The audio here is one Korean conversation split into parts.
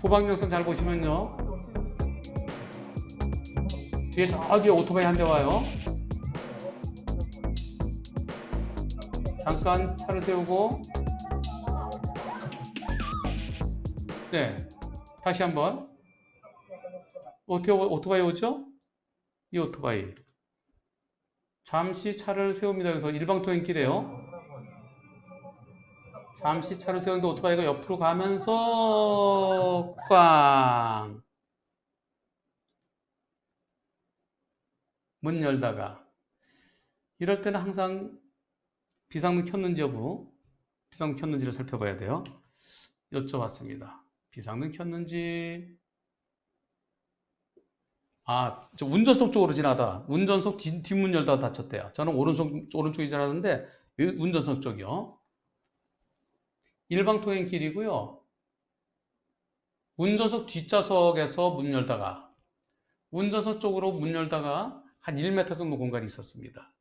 후방 영상 잘 보시면요. 뒤에 저 뒤에 오토바이 한 대 와요. 잠깐 차를 세우고 네 다시 한번 어떻게 오- 오토바이 오죠? 이 오토바이 잠시 차를 세웁니다. 여기서 일방통행길이에요. 잠시 차를 세우는데 오토바이가 옆으로 가면서 꽝! 문 열다가 이럴 때는 항상 비상등 켰는지 여부 비상등 켰는지를 살펴봐야 돼요. 여쭤봤습니다. 비상등 켰는지 아, 저 운전석 쪽으로 지나다 운전석 뒤, 뒷문 열다가 다쳤대요. 저는 오른쪽 오른쪽이 지나는데 운전석 쪽이요. 일방통행 길이고요. 운전석 뒷좌석에서 문 열다가 운전석 쪽으로 문 열다가 한 1m 정도 공간이 있었습니다.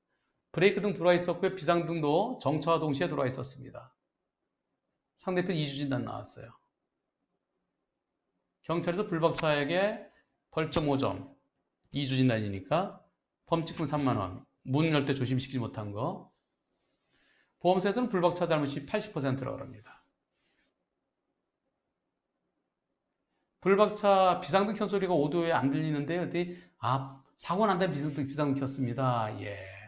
브레이크 등 들어와 있었고요. 비상등도 정차와 동시에 들어와 있었습니다. 상대편 이주진단 나왔어요. 경찰에서 불박차에게 벌점 5점, 이주진단이니까 범칙금 3만원, 문 열 때 조심시키지 못한 거, 보험사에서는 불박차 잘못이 80%라고 합니다. 불박차 비상등 켠 소리가 오도에 안 들리는데 어디 아 사고 난 다음에 비상등 비상등 켰습니다. 예.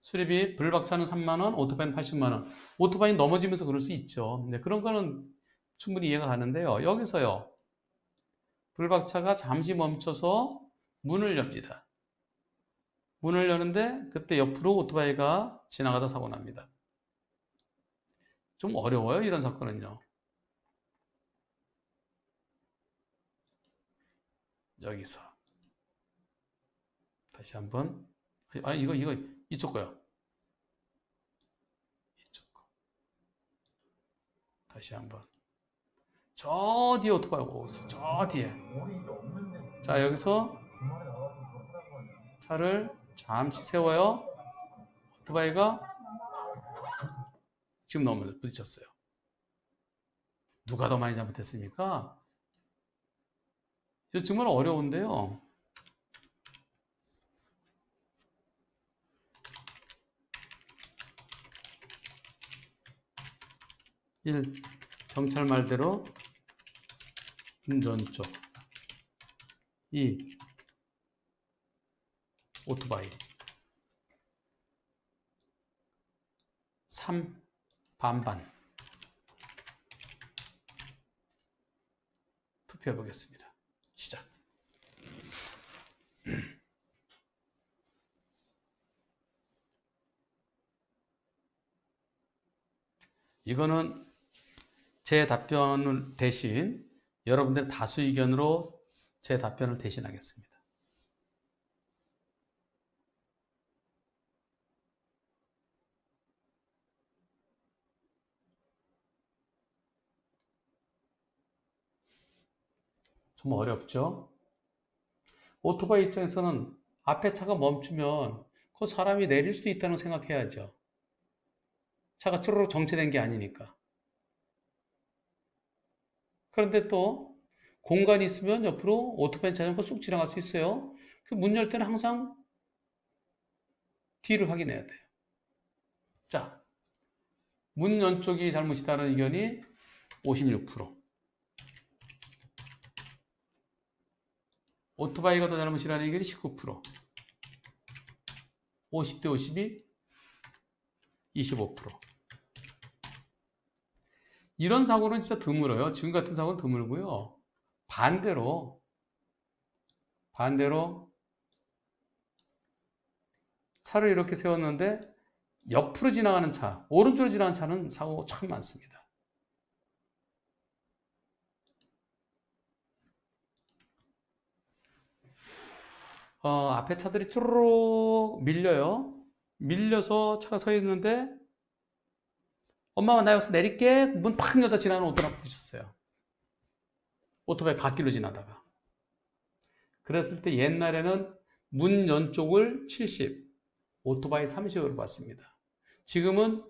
수리비 불박차는 3만 원, 오토바이는 80만 원. 오토바이 넘어지면서 그럴 수 있죠. 네, 그런 거는 충분히 이해가 가는데요. 여기서요. 불박차가 잠시 멈춰서 문을 엽니다. 문을 여는데 그때 옆으로 오토바이가 지나가다 사고 납니다. 좀 어려워요, 이런 사건은요. 여기서 다시 한번 아 이거 이거 이쪽 거요. 이쪽 거. 다시 한번 저 뒤에 오토바이 오고. 저 뒤에. 자 여기서 차를 잠시 세워요. 오토바이가 지금 너무 부딪혔어요. 누가 더 많이 잘못했습니까? 정말 어려운데요. 일 경찰 말대로 운전 쪽. 2. 오토바이. 3. 반반. 투표해 보겠습니다. 시작. 이거는 제 답변을 대신 여러분들 다수 의견으로 제 답변을 대신하겠습니다. 좀 어렵죠? 오토바이 입장에서는 앞에 차가 멈추면 그 사람이 내릴 수도 있다는 생각해야죠. 차가 초로록 정체된 게 아니니까. 그런데 또 공간이 있으면 옆으로 오토바이 자전거 쑥 지나갈 수 있어요. 그 문 열 때는 항상 뒤를 확인해야 돼요. 자, 문 연 쪽이 잘못이다는 의견이 56%. 오토바이가 더 잘못이라는 의견이 19%. 50대 52, 25%. 이런 사고는 진짜 드물어요. 지금 같은 사고는 드물고요. 반대로, 반대로 차를 이렇게 세웠는데 옆으로 지나가는 차, 오른쪽으로 지나가는 차는 사고 참 많습니다. 어, 앞에 차들이 쭈르륵 밀려요. 밀려서 차가 서 있는데 엄마가 나 여기서 내릴게. 문 팍 열다 지나가는 오토바이 부딪혔어요. 오토바이 갓길로 지나다가. 그랬을 때 옛날에는 문 연 쪽을 70, 오토바이 30으로 봤습니다. 지금은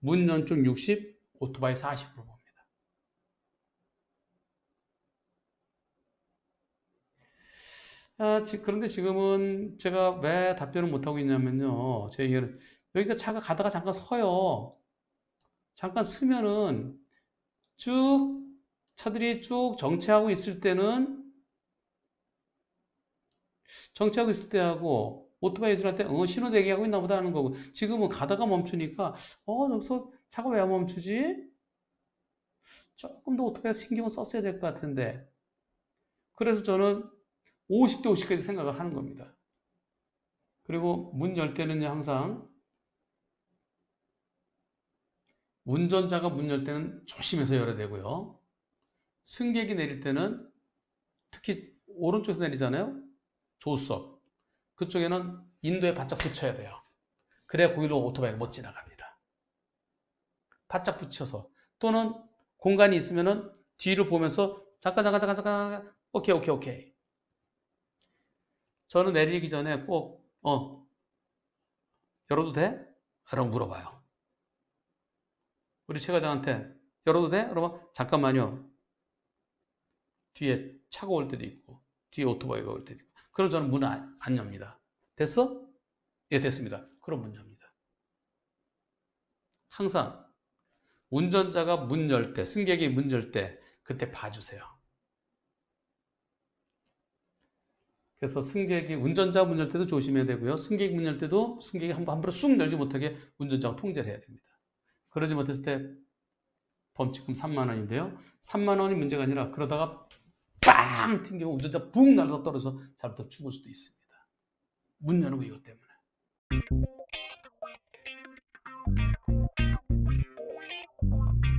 문 연쪽 60, 오토바이 40으로 봅니다. 아, 지- 그런데 지금은 제가 왜 답변을 못하고 있냐면요. 제 얘기는 여기가 차가 가다가 잠깐 서요. 잠깐 서면은 쭉 차들이 쭉 정체하고 있을 때는 정체하고 있을 때하고 오토바이 지날 때 어, 신호 대기하고 있나 보다 하는 거고 지금은 가다가 멈추니까 어 저기서 차가 왜 멈추지? 조금 더 오토바이 신경을 썼어야 될 것 같은데 그래서 저는 50대 50까지 생각을 하는 겁니다. 그리고 문 열 때는요 항상 운전자가 문 열 때는 조심해서 열어야 되고요. 승객이 내릴 때는 특히 오른쪽에서 내리잖아요. 조수석. 그쪽에는 인도에 바짝 붙여야 돼요. 그래야 거기로 오토바이가 못 지나갑니다. 바짝 붙여서. 또는 공간이 있으면은 뒤를 보면서 잠깐, 잠깐, 잠깐, 잠깐. 오케이, 오케이, 오케이. 저는 내리기 전에 꼭, 어, 열어도 돼? 라고 물어봐요. 우리 최 과장한테 열어도 돼? 그러면 잠깐만요. 뒤에 차가 올 때도 있고, 뒤에 오토바이가 올 때도 있고. 그럼 저는 문을 안, 안 엽니다. 됐어? 예, 됐습니다. 그럼 문 엽니다. 항상 운전자가 문 열 때, 승객이 문 열 때, 그때 봐주세요. 그래서 승객이 운전자 문 열 때도 조심해야 되고요. 승객이 문열 때도 승객이 함부로 쑥 열지 못하게 운전자가 통제를 해야 됩니다. 그러지 못했을 때 범칙금 3만 원인데요. 3만 원이 문제가 아니라 그러다가 빵 튕겨 운전자 붕 날아서 떨어져 잘못해 죽을 수도 있습니다. 문 여는 거 이것 때문에.